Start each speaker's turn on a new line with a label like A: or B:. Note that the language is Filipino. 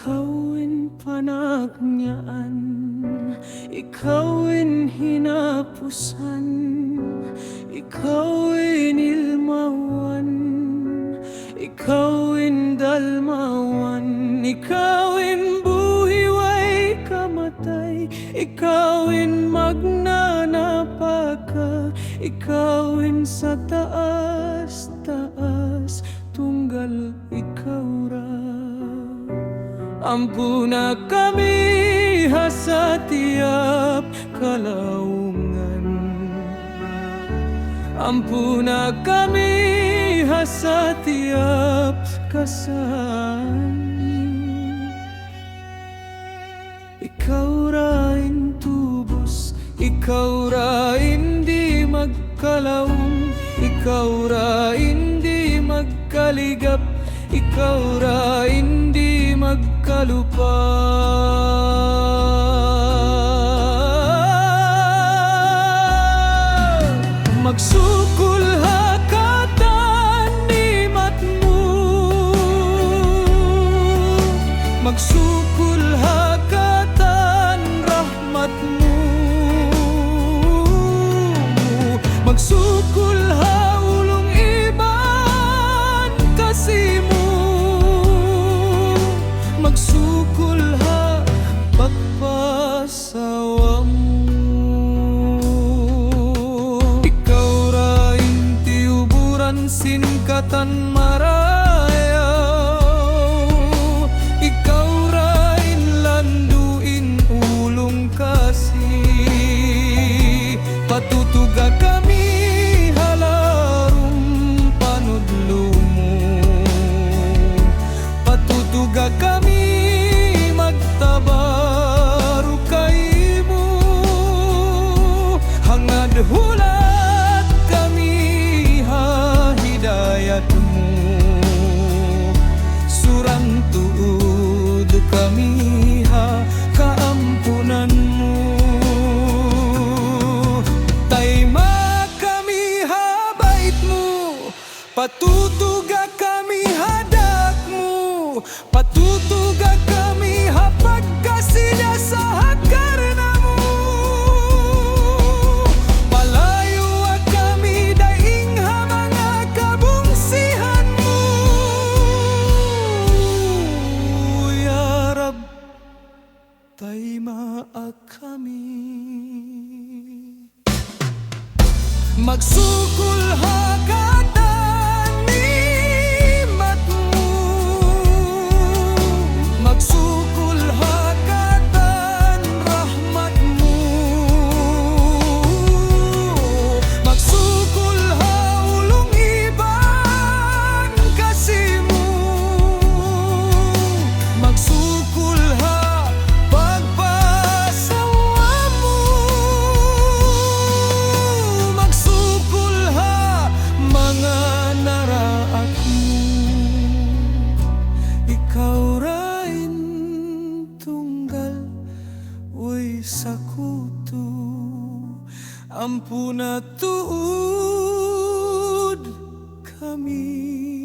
A: Ikawin panagnyan Ikawin hinapusan. Ikawin ilmawan. Ikawin dalmawan. Ikawin buhiway kamatay. Ikawin magnanapaka. Ikawin sa Ampuna kami sa tiap kalaungan Ampuna kami sa tiap kasan Ikaw raing tubos Ikaw ra hindi magkalaong Ikaw ra hindi magkaligap Ikaw ra hindi Magsukol hakatan ni matmo Magsukol hakatan rahmat mo. Magsukol sinkatan marayaw Ikaw ra inlanduin ulong kasi. Patutuga kami halarong panudlo mo Patutuga kami me. Tayma kami. Magsukol hakatan kutu ampuna tuud kami.